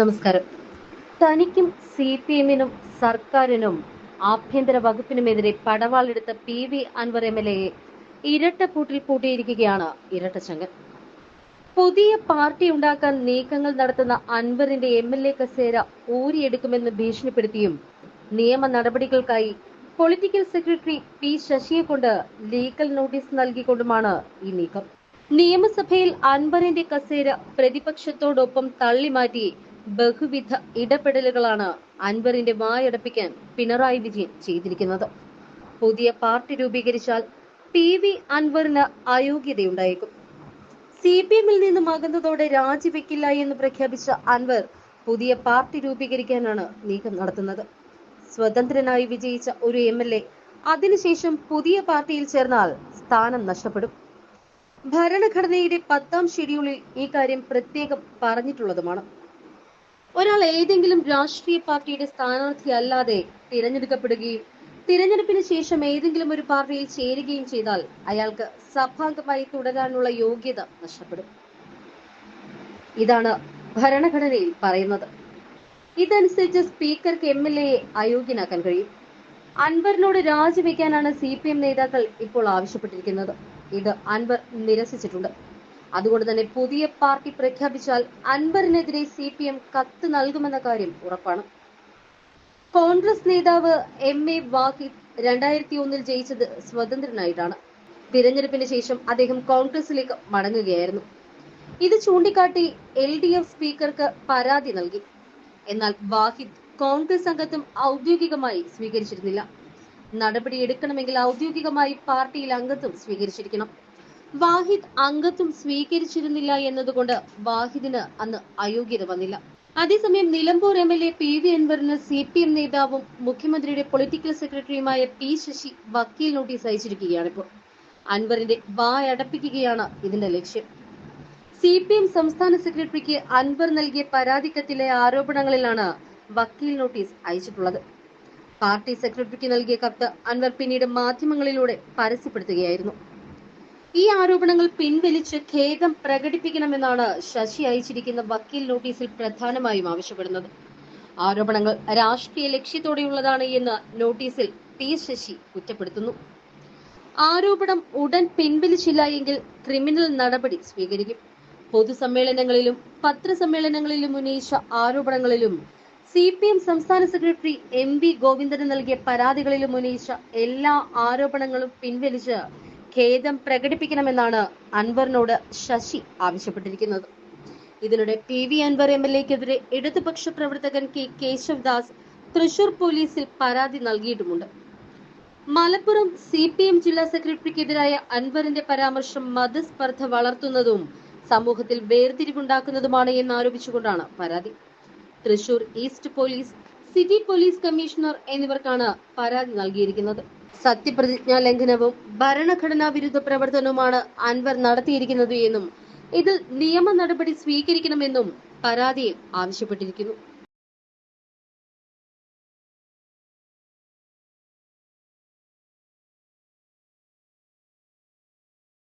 നമസ്കാരം. തനിക്കും C P എമ്മിനും സർക്കാരിനും ആഭ്യന്തര വകുപ്പിനുമെതിരെ പടവാളെടുത്ത P V Anvar M L എയെ ഇരട്ടപ്പൂട്ടിൽ പൂട്ടിയിരിക്കുകയാണ് ഇരട്ടച്ചങ്കൻ പുതിയ പാർട്ടി ഉണ്ടാക്കാൻ നീക്കങ്ങൾ നടത്തുന്ന അൻവറിന്റെ എം എൽ എ കസേര ഊരിയെടുക്കുമെന്ന് ഭീഷണിപ്പെടുത്തിയും നിയമ നടപടികൾക്കായി പൊളിറ്റിക്കൽ സെക്രട്ടറി പി ശശിയെ കൊണ്ട് ലീഗൽ നോട്ടീസ് നൽകിക്കൊണ്ടുമാണ് ഈ നീക്കം. നിയമസഭയിൽ അൻവറിന്റെ കസേര പ്രതിപക്ഷത്തോടൊപ്പം തള്ളിമാറ്റി ബഹുവിധ ഇടപെടലുകളാണ് അൻവറിന്റെ വായടപ്പിക്കാൻ പിണറായി വിജയൻ ചെയ്തിരിക്കുന്നത്. പുതിയ പാർട്ടി രൂപീകരിച്ചാൽ പി വി അൻവറിന് അയോഗ്യതയുണ്ടായേക്കും. സി പി എമ്മിൽ നിന്നും അകന്നതോടെ രാജിവെക്കില്ല എന്ന് പ്രഖ്യാപിച്ച അൻവർ പുതിയ പാർട്ടി രൂപീകരിക്കാനാണ് നീക്കം നടത്തുന്നത്. സ്വതന്ത്രനായി വിജയിച്ച ഒരു എം എൽ എ അതിനുശേഷം പുതിയ പാർട്ടിയിൽ ചേർന്നാൽ സ്ഥാനം നഷ്ടപ്പെടും. ഭരണഘടനയുടെ പത്താം ഷെഡ്യൂളിൽ ഈ കാര്യം പ്രത്യേകം പറഞ്ഞിട്ടുള്ളതുമാണ്. ഒരാൾ ഏതെങ്കിലും രാഷ്ട്രീയ പാർട്ടിയുടെ സ്ഥാനാർത്ഥി അല്ലാതെ തിരഞ്ഞെടുക്കപ്പെടുകയും തിരഞ്ഞെടുപ്പിന് ശേഷം ഏതെങ്കിലും ഒരു പാർട്ടിയിൽ ചേരുകയും ചെയ്താൽ അയാൾക്ക് സഭാംഗമായി തുടരാനുള്ള യോഗ്യത നഷ്ടപ്പെടും. ഇതാണ് ഭരണഘടനയിൽ പറയുന്നത്. ഇതനുസരിച്ച് സ്പീക്കർക്ക് എം എൽ എയെ അയോഗ്യനാക്കാൻ കഴിയും. അൻവറിനോട് രാജിവെക്കാനാണ് സി പി എം നേതാക്കൾ ഇപ്പോൾ ആവശ്യപ്പെട്ടിരിക്കുന്നത്. ഇത് അൻവർ നിരസിച്ചിട്ടുണ്ട്. അതുകൊണ്ട് തന്നെ പുതിയ പാർട്ടി പ്രഖ്യാപിച്ചാൽ അൻവറിനെതിരെ സി പി എം കത്ത് നൽകുമെന്ന കാര്യം ഉറപ്പാണ്. കോൺഗ്രസ് നേതാവ് എം എ വാഹിദ് രണ്ടായിരത്തി ഒന്നിൽ ജയിച്ചത് സ്വതന്ത്രനായിട്ടാണ്. തിരഞ്ഞെടുപ്പിന് ശേഷം അദ്ദേഹം കോൺഗ്രസിലേക്ക് മടങ്ങുകയായിരുന്നു. ഇത് ചൂണ്ടിക്കാട്ടി എൽ ഡി എഫ് സ്പീക്കർക്ക് പരാതി നൽകി. എന്നാൽ വാഹിദ് കോൺഗ്രസ് അംഗത്വം ഔദ്യോഗികമായി സ്വീകരിച്ചിരുന്നില്ല. നടപടി എടുക്കണമെങ്കിൽ ഔദ്യോഗികമായി പാർട്ടിയിൽ അംഗത്വം സ്വീകരിച്ചിരിക്കണം. വാഹിദ് അംഗത്വം സ്വീകരിച്ചിരുന്നില്ല എന്നതുകൊണ്ട് വാഹിദിന് അന്ന് അയോഗ്യത വന്നില്ല. അതേസമയം Nilambur M L A P V അൻവറിന് സി പി എം നേതാവും മുഖ്യമന്ത്രിയുടെ പൊളിറ്റിക്കൽ സെക്രട്ടറിയുമായ പി ശശി വക്കീൽ നോട്ടീസ് അയച്ചിരിക്കുകയാണിപ്പോൾ. അൻവറിന്റെ വായടപ്പിക്കുകയാണ് ഇതിന്റെ ലക്ഷ്യം. സി പി എം സംസ്ഥാന സെക്രട്ടറിക്ക് അൻവർ നൽകിയ പരാതിക്കത്തിലെ ആരോപണങ്ങളിലാണ് വക്കീൽ നോട്ടീസ് അയച്ചിട്ടുള്ളത്. പാർട്ടി സെക്രട്ടറിക്ക് നൽകിയ കത്ത് അൻവർ പിന്നീട് മാധ്യമങ്ങളിലൂടെ പരസ്യപ്പെടുത്തുകയായിരുന്നു. ഈ ആരോപണങ്ങൾ പിൻവലിച്ച് ഖേദം പ്രകടിപ്പിക്കണമെന്നാണ് ശശി അയച്ചിരിക്കുന്ന വക്കീൽ നോട്ടീസിൽ പ്രധാനമായും ആവശ്യപ്പെടുന്നത്. ആരോപണങ്ങൾ രാഷ്ട്രീയ ലക്ഷ്യത്തോടെയുള്ളതാണ് എന്ന് നോട്ടീസിൽ ടി ശശി കുറ്റപ്പെടുത്തുന്നു. ആരോപണം ഉടൻ പിൻവലിച്ചില്ല എങ്കിൽ ക്രിമിനൽ നടപടി സ്വീകരിക്കും. പൊതുസമ്മേളനങ്ങളിലും പത്രസമ്മേളനങ്ങളിലും ഉന്നയിച്ച ആരോപണങ്ങളിലും സി പി എം സംസ്ഥാന സെക്രട്ടറി എം വി ഗോവിന്ദന് നൽകിയ പരാതികളിലും ഉന്നയിച്ച എല്ലാ ആരോപണങ്ങളും പിൻവലിച്ച് ഖേദം പ്രകടിപ്പിക്കണമെന്നാണ് അൻവറിനോട് ശശി ആവശ്യപ്പെട്ടിരിക്കുന്നത്. ഇതിനിടെ P V Anvar M L എക്കെതിരെ ഇടതുപക്ഷ പ്രവർത്തകൻ കെ കേശവദാസ് തൃശൂർ പോലീസിൽ പരാതി നൽകിയിട്ടുമുണ്ട്. മലപ്പുറം സി പി എം ജില്ലാ സെക്രട്ടറിക്കെതിരായ അൻവറിന്റെ പരാമർശം മതസ്പർദ്ധ വളർത്തുന്നതും സമൂഹത്തിൽ വേർതിരിവുണ്ടാക്കുന്നതുമാണ് എന്ന് ആരോപിച്ചുകൊണ്ടാണ് പരാതി. Thrissur east police city police commissioner എന്നിവർക്കാണ് പരാതി നൽകിയിരിക്കുന്നത്. സത്യപ്രതിജ്ഞാ ലംഘനവും ഭരണഘടനാ വിരുദ്ധ പ്രവർത്തനവുമാണ് അൻവർ നടത്തിയിരിക്കുന്നത് എന്നും ഇതിൽ നിയമ നടപടി സ്വീകരിക്കണമെന്നും പരാതിയിൽ ആവശ്യപ്പെട്ടിരിക്കുന്നു.